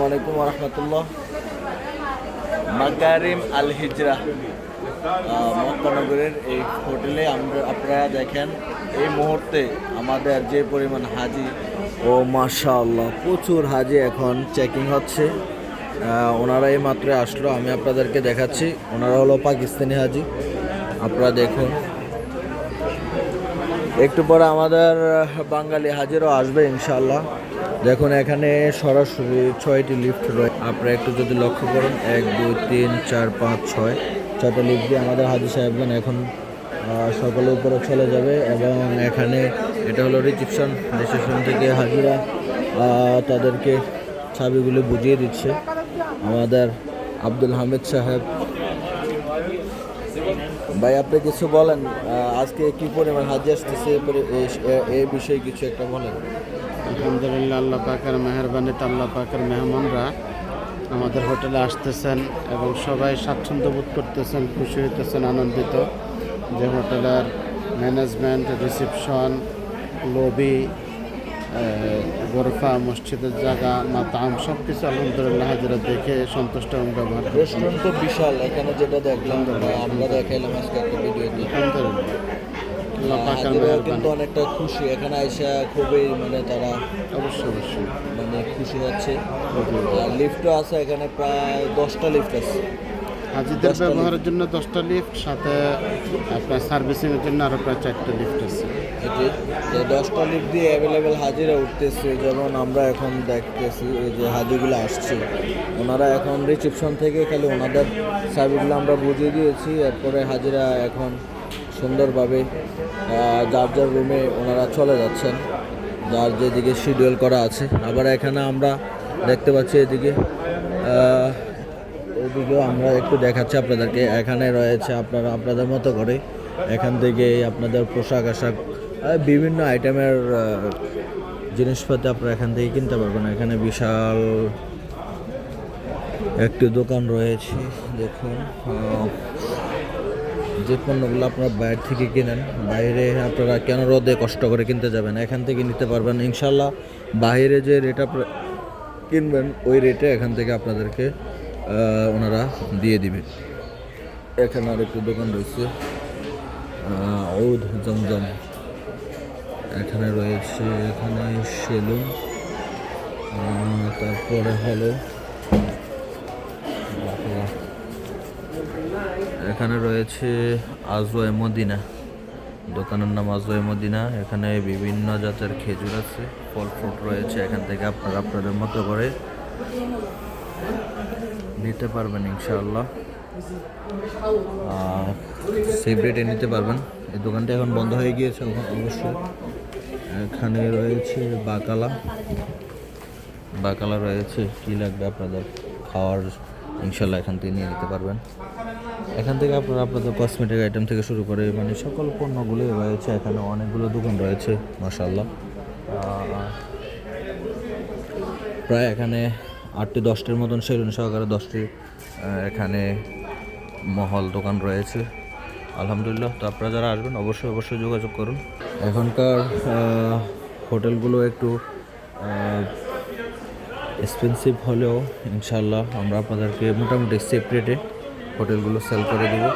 আসসালামু আলাইকুম রহমতুল্লাহ। মাকারিম আল হিজরা মক্কানগরের এই হোটেলে আমরা, আপনারা দেখেন, এই মুহূর্তে আমাদের যে পরিমাণ হাজি, ও মাশাআল্লাহ, প্রচুর হাজি এখন চেকিং হচ্ছে। ওনারা এই মাত্র আসলো, আমি আপনাদেরকে দেখাচ্ছি। ওনারা হলো পাকিস্তানি হাজি। আপনারা দেখুন। একটু পরে আমাদের বাঙালি হাজিরও আসবে ইনশাল্লাহ দেখুন এখানে সরাসরি ছয়টি লিফট রয়েছে আপনারা একটু যদি লক্ষ্য করুন এক দুই তিন চার পাঁচ ছয়। ছয়টা লিফট দিয়ে আমাদের হাজি সাহেবগণ এখন আহ, সকালে উপরে চলে যাবে এবং এখানে এটা হলো রিসিপশন। রিসিপশন থেকে হাজিরা তাদেরকে চাবিগুলো বুঝিয়ে দিচ্ছে। আমাদের আব্দুল হামিদ সাহেব ভাই, আপনি কিছু বলেন আজকে কি পরিমাণ হাজি আসতেছে এই বিষয়ে কিছু একটা বলেন। আলহামদুলিল্লাহ, আল্লাহ পাকের মেহরবানিতে আল্লাহ পাকের মেহমানরা আমাদের হোটেলে আসতেছেন এবং সবাই স্বাচ্ছন্দ্য বোধ করতেছেন, খুশি হইতেছেন, আনন্দিত যে হোটেলের ম্যানেজমেন্ট, রিসিপশন, লবি গোরফা মসজিদের জায়গা মাতাম সব কিছু আলহামদুলিল্লাহ হাজিরা দেখে সন্তুষ্ট এবং ব্যবহার রেস্টুরেন্ট তো বিশাল এখানে যেটা দেখলাম আমরা দেখাইলাম আজকে একটা ভিডিওতে কিন্তু অনেকটা খুশি এখানে আইসা খুবই মানে তারা অবশ্যই অবশ্যই। মানে খুশি হচ্ছে। লিফটও আছে এখানে প্রায় দশটা লিফট আছে। হাজিদের ব্যবহারের জন্য দশটা লিফট সাথে আপনার সার্ভিসিংয়ের জন্য আরও প্রায় চারটে লিফট আছে। দশটা লিফট দিয়ে অ্যাভেলেবেল হাজিরা উঠতেছে, যেমন আমরা এখন দেখতেছি, এই যে হাজিগুলো আসছে, ওনারা এখন রিসেপশন থেকে খালি ওনাদের সার্ভিসগুলো আমরা বুঝিয়ে দিয়েছি, এরপরে হাজিরা এখন সুন্দরভাবে যার যার রুমে ওনারা চলে যাচ্ছেন, যার যেদিকে শিডিউল করা আছে। আবার এখানে আমরা দেখতে পাচ্ছি এদিকে এদিকেও আমরা একটু দেখাচ্ছি আপনাদেরকে। এখানে রয়েছে আপনারা আপনাদের মতো করে এখান থেকে আপনাদের পোশাক আশাক বিভিন্ন আইটেমের আহ, জিনিসপাতি আপনারা এখান থেকে কিনতে পারবেন। এখানে বিশাল একটি দোকান রয়েছে দেখুন যে পণ্যগুলো আপনারা বাইরে থেকে কিনেন বাইরে আপনারা কেন রোদে কষ্ট করে কিনতে যাবেন? এখান থেকে নিতে পারবেন ইনশাল্লাহ বাইরে যে রেট আপনারা কিনবেন ওই রেটে এখান থেকে আপনাদেরকে ওনারা দিয়ে দিবে। এখানে আর একটু দোকান রয়েছে ঔধ জমজম। এখানে রয়েছে, এখানে সেলুন তারপরে হলো, এখানে রয়েছে আজওয়াই মদিনা। দোকানের নাম আজওয়াই মদিনা। এখানে বিভিন্ন জাতের খেজুর আছে, ফল ফ্রুট রয়েছে। এখান থেকে আপনারা আপনাদের মতো করে নিতে পারবেন ইনশাআল্লাহ। সেভ রেটে নিতে পারবেন। এই দোকানটা এখন বন্ধ হয়ে গিয়েছে অব- অবশ্যই। এখানে রয়েছে বাকালা। বাকালা রয়েছে, কী লাগবে আপনাদের? খাওয়ার ইনশাল্লাহ এখান থেকে নিয়ে নিতে পারবেন। এখান থেকে আপনারা আপনাদের কসমেটিক আইটেম থেকে শুরু করে মানে সকল পণ্যগুলোই রয়েছে। এখানে অনেকগুলো দোকান রয়েছে মাসাল্লাহ প্রায় এখানে আটটি, দশটির মতন সেলুন সহকারে দশটি এখানে মহল দোকান রয়েছে। আলহামদুলিল্লাহ, তো আপনারা যারা আসবেন, অবশ্যই অবশ্যই যোগাযোগ করুন। এখনকার হোটেলগুলো একটু এক্সপেন্সিভ হলেও ইনশাল্লাহ আমরা আপনাদেরকে মোটামুটি সেপারেটে হোটেলগুলো সেল করে দেবো।